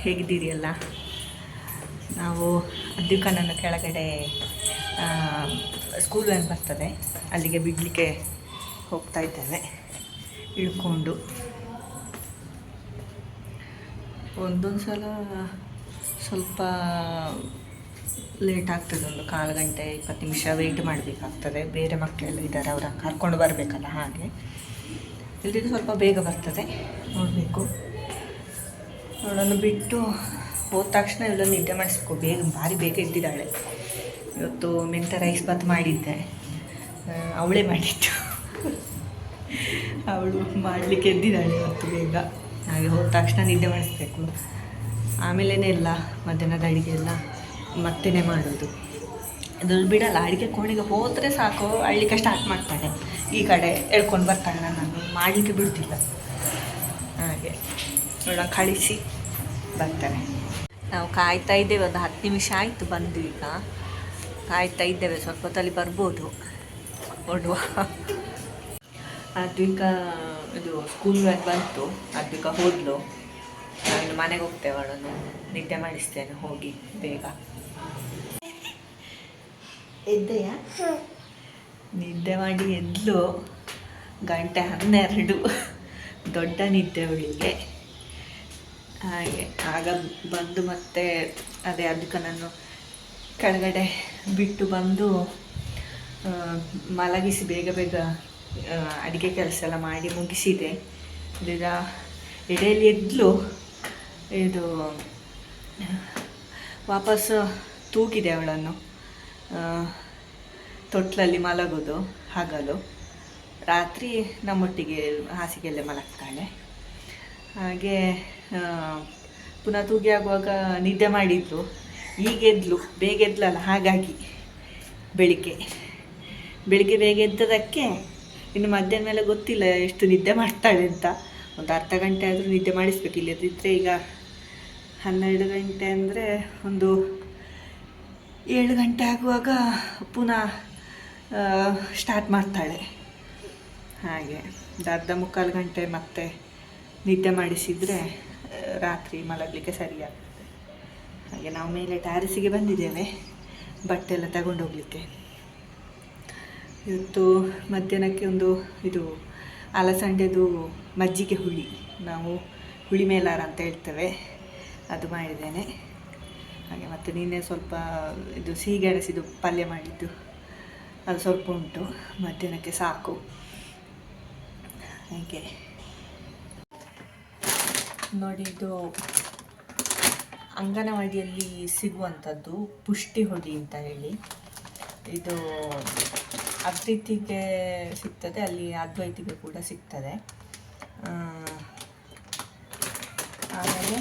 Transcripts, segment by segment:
ಹೇಗಿದ್ದೀರಿ ಎಲ್ಲ ನಾವು ಅದ್ಯುಕನನ್ನು ಕೆಳಗಡೆ ಸ್ಕೂಲ್ ವ್ಯಾನ್ ಬರ್ತದೆ. ಅಲ್ಲಿಗೆ ಬಿಡಲಿಕ್ಕೆ ಹೋಗ್ತಾ ಇದ್ದೇವೆ. ಇಳ್ಕೊಂಡು. ಒಂದೊಂದು ಸಲ ಸ್ವಲ್ಪ ಲೇಟ್ ಆಗ್ತದೆ. ಒಂದು ಕಾಲು ಗಂಟೆ, ಇಪ್ಪತ್ತು ನಿಮಿಷ ವೆಯ್ಟ್ ಮಾಡಬೇಕಾಗ್ತದೆ. ಬೇರೆ ಮಕ್ಕಳೆಲ್ಲ ಇದ್ದಾರೆ ಅವರ ಕರ್ಕೊಂಡು ಬರಬೇಕಲ್ಲ ಹಾಗೆ. ಇಲ್ಲದಿದ್ದು ಸ್ವಲ್ಪ ಬೇಗ ಬರ್ತದೆ. ನೋಡಬೇಕು. ಅವಳನ್ನು ಬಿಟ್ಟು ಹೋದ ತಕ್ಷಣ ಇವಳನ್ನು ನಿದ್ದೆ ಮಾಡಿಸ್ಬೇಕು ಬೇಗ ಭಾರಿ ಬೇಗ ಇದ್ದಿದ್ದಾಳೆ ಇವತ್ತು ಮೆಂತ ರೈಸ್ ಬಾತ್ ಮಾಡಿದ್ದೆ. ಅವಳೇ ಮಾಡಿದ್ದು. ಅವಳು ಮಾಡಲಿಕ್ಕೆ ಎದ್ದಿದ್ದಾಳೆ ಇವತ್ತು ಬೇಗ. ಹಾಗೆ ಹೋದ ತಕ್ಷಣ ನಿದ್ದೆ ಮಾಡಿಸ್ಬೇಕು. ಆಮೇಲೆ ಎಲ್ಲ ಮಧ್ಯಾಹ್ನದ ಅಡುಗೆ ಎಲ್ಲ ಮತ್ತೇನೆ ಮಾಡೋದು. ಅದು ಬಿಡಲ್ಲ, ಅಡುಗೆ ಕೋಣೆಗೆ ಹೋದರೆ ಸಾಕು. ಅಳ್ಳಿಕ್ಕೆ ಸ್ಟಾರ್ಟ್ ಮಾಡ್ತಾಳೆ. ಈ ಕಡೆ ಎಳ್ಕೊಂಡು ಬರ್ತಾಳೆ ನಾನು. ಮಾಡಲಿಕ್ಕೆ ಬಿಡ್ತಿಲ್ಲ. ಹಾಗೆ ಅವಳನ್ನ ಕಳಿಸಿ. ಬರ್ತಾರೆ. ನಾವು ಕಾಯ್ತಾ ಇದ್ದೇವೆ ಒಂದು ಹತ್ತು ನಿಮಿಷ ಆಯಿತು ಬಂದು ಈಗ. ಕಾಯ್ತಾ ಇದ್ದೇವೆ ಸ್ವಲ್ಪ ಹೊತ್ತಲ್ಲಿ ಬರ್ಬೋದು. ನೋಡುವ ಅದ್ವಿಕ ಇದು ಸ್ಕೂಲ್ ವ್ಯಾನ್ ಬಂತು. ಅದ್ವಿಕ ಹೋದ್ಲು. ನಾವಿನ್ನು ಮನೆಗೆ ಹೋಗ್ತೇವೆ ಅವಳನ್ನು. ನಿದ್ದೆ ಮಾಡಿಸ್ತೇನೆ ಹೋಗಿ ಬೇಗ. ಎದ್ದೆಯಾ? ನಿದ್ದೆ ಮಾಡಿ ಎದ್ಲು. ಗಂಟೆ ಹನ್ನೆರಡು. ದೊಡ್ಡ ನಿದ್ದೆ ಅವಳಿಗೆ. ಹಾಗೆ ಆಗ ಬಂದು ಮತ್ತೆ ಅದೇ ಅದಕ್ಕೆ ನಾನು ಕೆಳಗಡೆ ಬಿಟ್ಟು ಬಂದು ಮಲಗಿಸಿ ಬೇಗ ಬೇಗ ಅಡುಗೆ ಕೆಲಸ ಎಲ್ಲ ಮಾಡಿ ಮುಗಿಸಿದೆ. ಈಗ ಎಡೆಯಲ್ಲಿ ಎದ್ಲು ಇದು, ವಾಪಸ್ ತೂಗಿದೆ ಅವಳನ್ನು. ತೊಟ್ಲಲ್ಲಿ ಮಲಗೋದು, ಹಗಲು. ರಾತ್ರಿ ನಮ್ಮೊಟ್ಟಿಗೆ ಹಾಸಿಗೆಯಲ್ಲೇ ಮಲಗ್ತಾಳೆ. ಹಾಗೆ ಪುನಃ ತೂಗಿ ಆಗುವಾಗ ನಿದ್ದೆ ಮಾಡಿದ್ಲು ಈಗ ಎದ್ಲು ಬೇಗ ಎದ್ಲಲ್ಲ ಹಾಗಾಗಿ ಬೆಳಿಗ್ಗೆ. ಬೆಳಿಗ್ಗೆ ಬೇಗ ಎದ್ದದಕ್ಕೆ ಇನ್ನು ಮಧ್ಯಾಹ್ನ ಮೇಲೆ ಗೊತ್ತಿಲ್ಲ ಎಷ್ಟು ನಿದ್ದೆ ಮಾಡ್ತಾಳೆ ಅಂತ. ಒಂದು ಅರ್ಧ ಗಂಟೆ ಆದರೂ ನಿದ್ದೆ ಮಾಡಿಸ್ಬೇಕು. ಇಲ್ಲದಿದ್ದರೆ ಈಗ ಹನ್ನೆರಡು ಗಂಟೆ ಅಂದರೆ ಒಂದು ಏಳು ಗಂಟೆ ಆಗುವಾಗ ಪುನಃ ಸ್ಟಾರ್ಟ್ ಮಾಡ್ತಾಳೆ. ಹಾಗೆ ಅರ್ಧ ಮುಕ್ಕಾಲು ಗಂಟೆ ಮತ್ತೆ ನಿದ್ದೆ ಮಾಡಿಸಿದರೆ ರಾತ್ರಿ ಮಲಗಲಿಕ್ಕೆ ಸರಿಯಾಗ್ತದೆ ಹಾಗೆ ನಾವು ಮೇಲೆ ಟ್ಯಾರಿಸಿಗೆ ಬಂದಿದ್ದೇವೆ, ಬಟ್ಟೆ ಎಲ್ಲ ತಗೊಂಡೋಗ್ಲಿಕ್ಕೆ ಇವತ್ತು ಮಧ್ಯಾಹ್ನಕ್ಕೆ ಒಂದು ಇದು ಅಲಸಂಡೆದು ಮಜ್ಜಿಗೆ ಹುಳಿ, ನಾವು ಹುಳಿ ಮೇಲಾರ ಅಂತ ಹೇಳ್ತೇವೆ, ಅದು ಮಾಡಿದ್ದೇನೆ. ಹಾಗೆ ಮತ್ತು ನಿನ್ನೆ ಸ್ವಲ್ಪ ಇದು ಸಿಹಿಗೆಣಸಿದು ಪಲ್ಯ ಮಾಡಿದ್ದು, ಅದು ಸ್ವಲ್ಪ ಉಂಟು, ಮಧ್ಯಾಹ್ನಕ್ಕೆ ಸಾಕು. ಹಾಗೆ ನೋಡಿ, ಇದು ಅಂಗನವಾಡಿಯಲ್ಲಿ ಸಿಗುವಂಥದ್ದು ಪುಷ್ಟಿ ಹೊಡಿ ಅಂತ ಹೇಳಿ. ಇದು ಅದ್ವೈತಿಗೆ ಸಿಗ್ತದೆ, ಅಲ್ಲಿ ಅದ್ವೈತಿಗೆ ಕೂಡ ಸಿಗ್ತದೆ. ಆಮೇಲೆ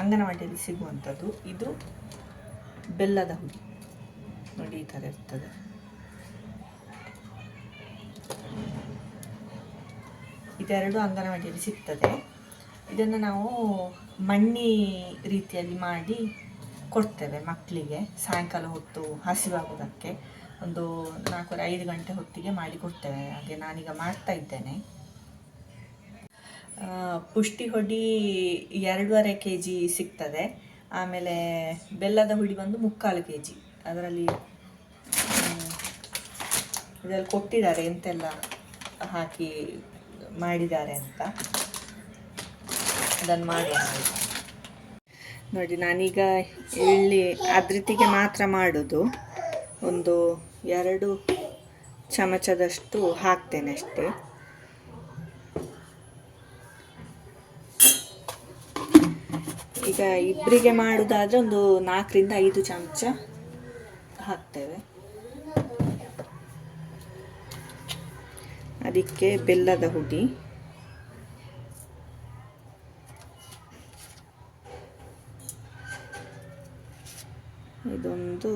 ಅಂಗನವಾಡಿಯಲ್ಲಿ ಸಿಗುವಂಥದ್ದು, ಇದು ಬೆಲ್ಲದ ಹುಡಿ. ನೋಡಿ, ಈ ಥರ ಇರ್ತದೆ. ಇದೆರಡು ಅಂಗನವಾಡಿಯಲ್ಲಿ ಸಿಗ್ತದೆ. ಇದನ್ನು ನಾವು ಮಣ್ಣಿ ರೀತಿಯಲ್ಲಿ ಮಾಡಿ ಕೊಡ್ತೇವೆ ಮಕ್ಕಳಿಗೆ ಸಾಯಂಕಾಲ ಹೊತ್ತು ಹಸಿವಾಗೋದಕ್ಕೆ ಒಂದು ನಾಲ್ಕೂವರೆ ಐದು ಗಂಟೆ ಹೊತ್ತಿಗೆ ಮಾಡಿ ಕೊಡ್ತೇವೆ. ಹಾಗೆ ನಾನೀಗ ಮಾಡ್ತಾ ಇದ್ದೇನೆ. ಪುಷ್ಟಿ ಹೊಡಿ ಎರಡೂವರೆ ಕೆ ಜಿ ಸಿಗ್ತದೆ. ಆಮೇಲೆ ಬೆಲ್ಲದ ಹುಡಿ ಬಂದು ಮುಕ್ಕಾಲು ಕೆ ಜಿ ಅದರಲ್ಲಿ ಇದರಲ್ಲಿ ಕೊಟ್ಟಿದ್ದಾರೆ ಎಂತೆಲ್ಲ ಹಾಕಿ ಮಾಡಿದ್ದಾರೆ ಅಂತ. ಅದನ್ನು ಮಾಡುವ. ನೋಡಿ, ನಾನೀಗ ಇಲ್ಲಿ ಅದ್ರತಿಗೆ ಮಾತ್ರ ಮಾಡೋದು. ಒಂದು ಎರಡು ಚಮಚದಷ್ಟು ಹಾಕ್ತೇನೆ ಅಷ್ಟೇ. ಈಗ ಇಬ್ಬರಿಗೆ ಮಾಡೋದಾದರೆ ಒಂದು ನಾಲ್ಕರಿಂದ ಐದು ಚಮಚ ಹಾಕ್ತೇವೆ. ಅದಕ್ಕೆ ಬೆಲ್ಲದ ಹುಡಿ. ಇದೊಂದು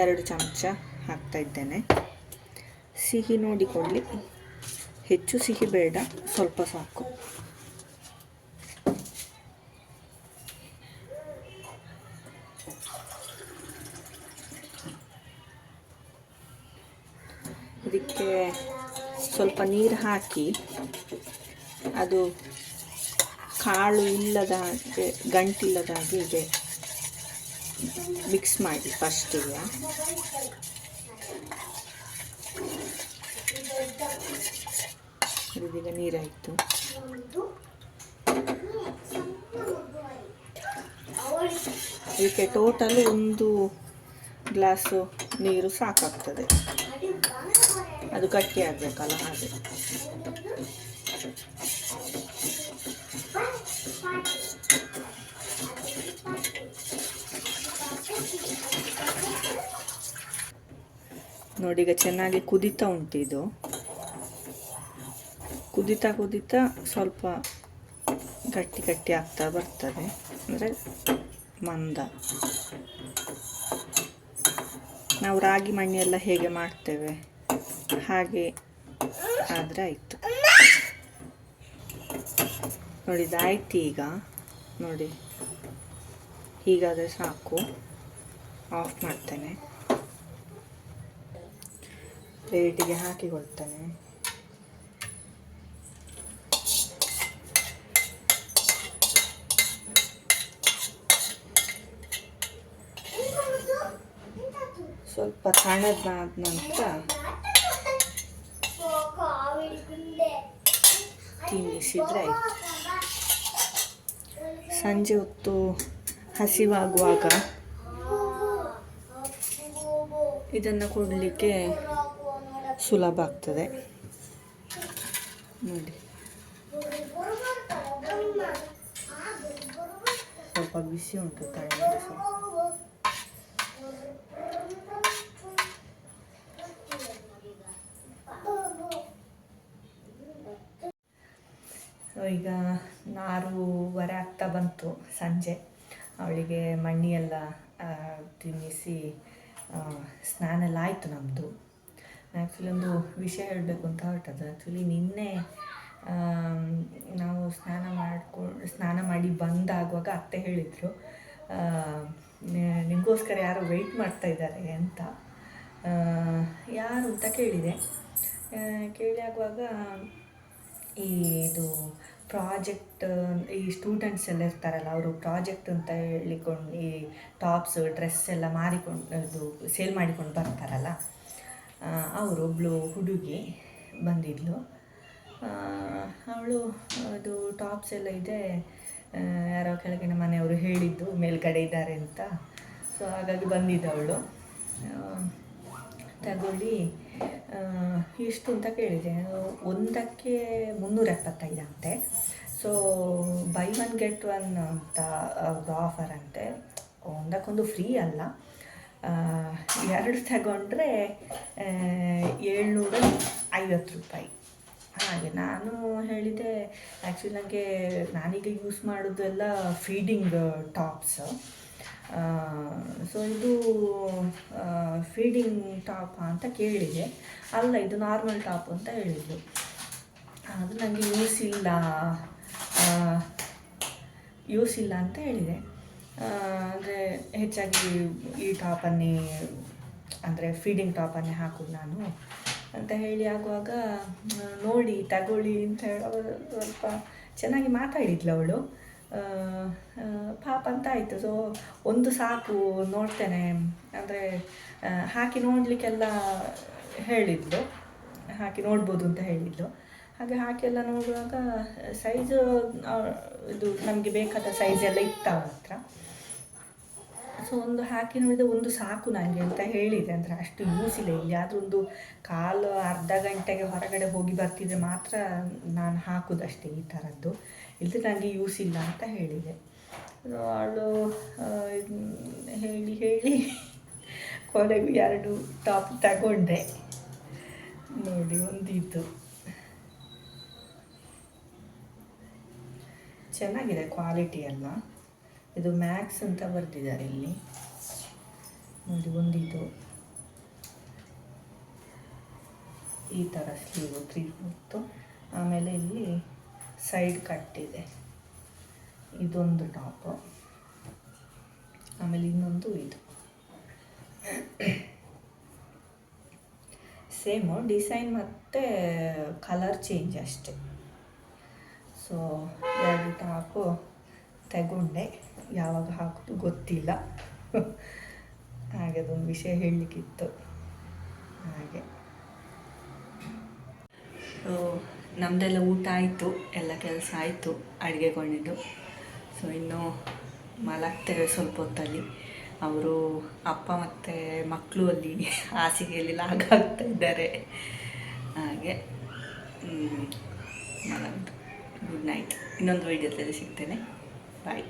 ಎರಡು ಚಮಚ ಹಾಕ್ತಾ ಇದ್ದೇನೆ. ಸಿಹಿ ನೋಡಿಕೊಳ್ಳಿ ಹೆಚ್ಚು ಸಿಹಿ ಬೇಡ, ಸ್ವಲ್ಪ ಸಾಕು. ನೀರು ಹಾಕಿ ಅದು ಕಾಳು ಇಲ್ಲದ ಹಾಗೆ, ಗಂಟಿಲ್ಲದ ಹಾಗೆ ಇದೆ. ಮಿಕ್ಸ್ ಮಾಡಿ ಫಸ್ಟಿಗೆ ಇದೀಗ ನೀರಾಯಿತು. ಇದಕ್ಕೆ ಟೋಟಲ್ ಒಂದು ಗ್ಲಾಸು ನೀರು ಸಾಕಾಗ್ತದೆ. ಅದು ಗಟ್ಟಿ ಆಗಬೇಕಲ್ಲ, ಹಾಗೆ. ನೋಡಿ, ಈಗ ಚೆನ್ನಾಗಿ ಕುದಿತಾ ಉಂಟು ಇದು. ಕುದಿತಾ ಕುದಿತಾ ಸ್ವಲ್ಪ ಗಟ್ಟಿ ಗಟ್ಟಿ ಆಗ್ತಾ ಬರ್ತದೆ. ಅಂದರೆ ಮಂದ. ನಾವು ರಾಗಿ ಮಣ್ಣೆಲ್ಲ ಹೇಗೆ ಮಾಡ್ತೇವೆ? ಹಾಗೆ ಆದರೆ ಆಯಿತು. ನೋಡಿ ಇದಾಯ್ತು ಈಗ. ನೋಡಿ, ಹೀಗಾದರೆ ಸಾಕು. ಆಫ್ ಮಾಡ್ತೇನೆ. ಪ್ಲೇಟಿಗೆ ಹಾಕಿಕೊಳ್ತೇನೆ ಸ್ವಲ್ಪ ತಣ್ಣದಾದ ನಂತರ ತಿನ್ನಿಸಿದ್ರೆ ಆಯಿತು. ಸಂಜೆ ಹೊತ್ತು ಹಸಿವಾಗುವಾಗ ಇದನ್ನು ಕೊಡಲಿಕ್ಕೆ ಸುಲಭ ಆಗ್ತದೆ. ನೋಡಿ. ಸ್ವಲ್ಪ ಬಿಸಿ ಉಂಟು ತಣ್ಣಗೆ ಸ್ವಲ್ಪ ಸೊ ಈಗ ನಾರೂವರೆ ಆಗ್ತಾ ಬಂತು ಸಂಜೆ. ಅವಳಿಗೆ ಮಣ್ಣಿಯೆಲ್ಲ ತಿನ್ನಿಸಿ ಸ್ನಾನ ಎಲ್ಲ ಆಯಿತು ನಮ್ಮದು ಆ್ಯಕ್ಚುಲಿ ಒಂದು ವಿಷಯ ಹೇಳಬೇಕು ಅಂತ ಹೊರಟದ್ದು. ಆ್ಯಕ್ಚುಲಿ ನಿನ್ನೆ ನಾವು ಸ್ನಾನ ಮಾಡ್ಕೊಂಡು ಸ್ನಾನ ಮಾಡಿ ಬಂದಾಗುವಾಗ ಅತ್ತೆ ಹೇಳಿದರು ನಿಮಗೋಸ್ಕರ ಯಾರು ವೆಯ್ಟ್ ಮಾಡ್ತಾ ಇದ್ದಾರೆ ಅಂತ. ಯಾರು ಅಂತ ಕೇಳಿದೆ. ಕೇಳಿ ಆಗುವಾಗ ಈ ಇದು ಪ್ರಾಜೆಕ್ಟ್, ಈ ಸ್ಟೂಡೆಂಟ್ಸ್ ಎಲ್ಲ ಇರ್ತಾರಲ್ಲ, ಅವರು ಪ್ರಾಜೆಕ್ಟ್ ಅಂತ ಹೇಳಿಕೊಂಡು, ಈ ಟಾಪ್ಸ್, ಡ್ರೆಸ್ ಎಲ್ಲ ಮಾರಿಕೊಂಡು, ಇದು ಸೇಲ್ ಮಾಡಿಕೊಂಡು ಬರ್ತಾರಲ್ಲ ಅವರು ಒಬ್ಬಳು ಹುಡುಗಿ ಬಂದಿದ್ಲು. ಅವಳು ಅದು ಟಾಪ್ಸ್ ಎಲ್ಲ ಇದೆ ಯಾರೋ ಕೆಳಗಿನ ಮನೆಯವರು ಹೇಳಿದ್ದು, ಮೇಲ್ಗಡೆ ಇದ್ದಾರೆ ಅಂತ. ಸೊ ಹಾಗಾಗಿ ಬಂದಿದ್ದವಳು ತಗೊಳ್ಳಿ. ಇಷ್ಟು ಅಂತ ಕೇಳಿದೆ. ಒಂದಕ್ಕೆ ಮುನ್ನೂರ ಎಪ್ಪತ್ತೈದು ಅಂತೆ. So buy one get one ಅಂತ ಅವ್ರದ್ದು ಆಫರ್ ಅಂತೆ. ಒಂದಕ್ಕೊಂದು ಫ್ರೀ ಅಲ್ಲ. ಎರಡು ತಗೊಂಡ್ರೆ ಏಳ್ನೂರ ಐವತ್ತು ರೂಪಾಯಿ. ಹಾಗೆ ನಾನು ಹೇಳಿದೆ ಆ್ಯಕ್ಚುಲಿ ನನಗೆ ನಾನೀಗ ಯೂಸ್ ಮಾಡೋದೆಲ್ಲ ಫೀಡಿಂಗ್ ಟಾಪ್ಸ್ ಸೊ ಇದು ಫೀಡಿಂಗ್ ಟಾಪ್ ಅಂತ ಕೇಳಿದೆ. ಅಲ್ಲ, ಇದು ನಾರ್ಮಲ್ ಟಾಪ್ ಅಂತ ಹೇಳಿದ್ರು. ಅದು ನನಗೆ ಯೂಸ್ ಇಲ್ಲ. ಯೂಸ್ ಇಲ್ಲ ಅಂತ ಹೇಳಿದೆ. ಅಂದರೆ ಹೆಚ್ಚಾಗಿ ಈ ಟಾಪನ್ನೇ ಅಂದರೆ ಫೀಡಿಂಗ್ ಟಾಪನ್ನೇ ಹಾಕೋದು ನಾನು ಅಂತ ಹೇಳಿ ಆಗುವಾಗ ನೋಡಿ, ತಗೊಳ್ಳಿ ಅಂತ ಹೇಳೋ ಸ್ವಲ್ಪ ಚೆನ್ನಾಗಿ ಮಾತಾಡಿದ್ಲು ಅವಳು. ಪಾಪ ಅಂತ ಆಯಿತು. ಸೊ ಒಂದು ಸಾಕು ನೋಡ್ತೇನೆ. ಅಂದರೆ ಹಾಕಿ ನೋಡಲಿಕ್ಕೆಲ್ಲ ಹೇಳಿದ್ಲು ಹಾಕಿ ನೋಡ್ಬೋದು ಅಂತ ಹೇಳಿದ್ಲು ಹಾಗೆ ಹಾಕಿ ಎಲ್ಲ ನೋಡುವಾಗ ಸೈಜು ಇದು ನಮಗೆ ಬೇಕಾದ ಸೈಜ್ ಎಲ್ಲ ಇತ್ತು ಮಾತ್ರ. ಸೊ ಒಂದು ಹಾಕಿ ನೋಡಿದೆ ಒಂದು ಸಾಕು ನನಗೆ ಅಂತ ಹೇಳಿದೆ. ಅಂದರೆ, ಅಷ್ಟು ಯೂಸ್ ಇಲ್ಲ. ಇಲ್ಲಿ ಒಂದು ಕಾಲು ಅರ್ಧ ಗಂಟೆಗೆ ಹೊರಗಡೆ ಹೋಗಿ ಬರ್ತಿದ್ರೆ ಮಾತ್ರ ನಾನು ಹಾಕೋದಷ್ಟೇ ಈ ಥರದ್ದು ಇಲ್ಲದೆ ನನಗೆ ಯೂಸ್ ಇಲ್ಲ ಅಂತ ಹೇಳಿದೆ. ಅವಳು ಹೇಳಿ ಹೇಳಿ ಕೊನೆಗೂ ಎರಡು ಟಾಪ್ ತಗೊಂಡೆ. ನೋಡಿ ಒಂದಿತ್ತು ಚೆನ್ನಾಗಿದೆ ಕ್ವಾಲಿಟಿ ಎಲ್ಲ. ಇದು ಮ್ಯಾಕ್ಸ್ ಅಂತ ಬರೆದಿದ್ದಾರೆ ಇಲ್ಲಿ. ನೋಡಿ ಒಂದಿದು ಈ ಥರ ಸ್ಲೀವು ತ್ರೀ ಫೋರ್ತು ಆಮೇಲೆ ಇಲ್ಲಿ ಸೈಡ್ ಕಟ್ ಇದೆ. ಇದೊಂದು ಟಾಪು ಆಮೇಲೆ ಇನ್ನೊಂದು ಇದು. ಸೇಮು ಡಿಸೈನ್ ಮತ್ತು ಕಲರ್ ಚೇಂಜ್ ಅಷ್ಟೆ. ಸೊ ಎರಡು ಟಾಪು ತಗೊಂಡೆ. ಯಾವಾಗ ಹಾಕೋದು ಗೊತ್ತಿಲ್ಲ. ಹಾಗೆ ಅದೊಂದು ವಿಷಯ ಹೇಳಲಿಕ್ಕಿತ್ತು. ಹಾಗೆ. ಸೊ ನಮ್ಮದೆಲ್ಲ ಊಟ ಆಯಿತು, ಎಲ್ಲ ಕೆಲಸ ಆಯಿತು ಅಡುಗೆಗೊಂಡಿದ್ದು ಸೊ ಇನ್ನು ಮಲಗ್ತೇವೆ ಸ್ವಲ್ಪ ಹೊತ್ತಲ್ಲಿ. ಅವರು ಅಪ್ಪ ಮತ್ತು ಮಕ್ಕಳು ಅಲ್ಲಿ ಹಾಸಿಗೆಯಲ್ಲಿ ಲಾಗ್ ಆಗ್ತಾ ಇದ್ದಾರೆ. ಹಾಗೆ ಮಲಗ್ದು. ಗುಡ್ ನೈಟ್ ಇನ್ನೊಂದು ವೀಡಿಯೋದಲ್ಲಿ ಸಿಗ್ತೇನೆ. ಬಾಯ್